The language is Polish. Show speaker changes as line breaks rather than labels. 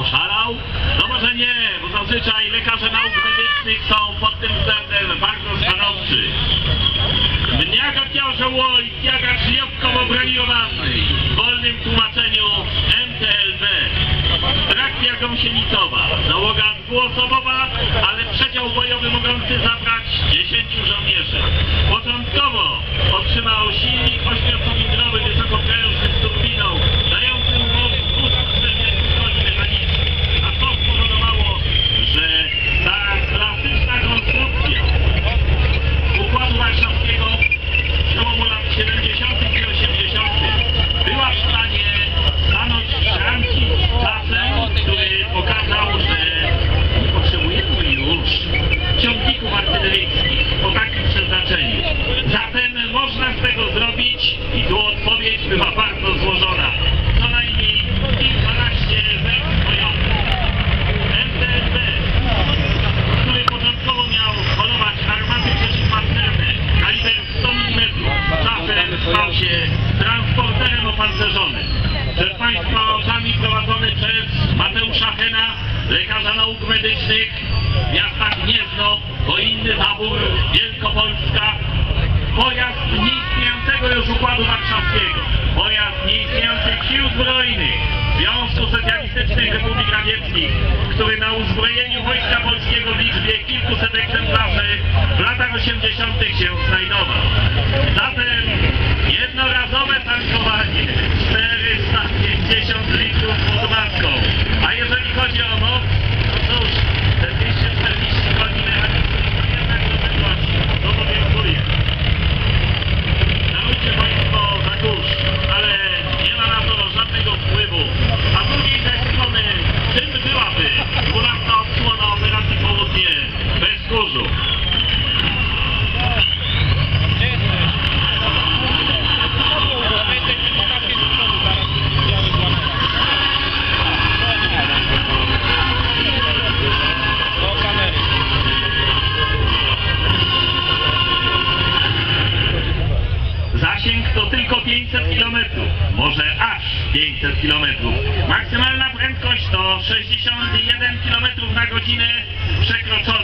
Oszalał? No może nie, bo zazwyczaj lekarze nauk medycznych są pod tym względem bardzo stanowczy. Mniaga ciążoło i tiaga śliwkowo broniowany. W wolnym tłumaczeniu MTLB. Trakcja gąsienicowa. Załoga dwuosobowa, ale przedział bojowy mogący zabrać odpowiedź była bardzo złożona. Co najmniej kilkanaście. MTSB który początkowo miał holować armaty przeciwpancerne kaliber 100 mm, czasem stał się transporterem opancerzonym. Przed Państwa oczami prowadzony przez Mateusza Hena, lekarza nauk medycznych w miastach Gniezno, bo inny zabór, Wielkopolska, pojazd nieistniejącego już Układu Warszawskiego, pojazd nieistniejących sił zbrojnych Związku Socjalistycznych Republik Radzieckich, który na uzbrojeniu Wojska Polskiego w liczbie kilkuset egzemplarzy w latach 80. się znajdował. 500 km, może aż 500 km. Maksymalna prędkość to 61 km na godzinę przekroczona.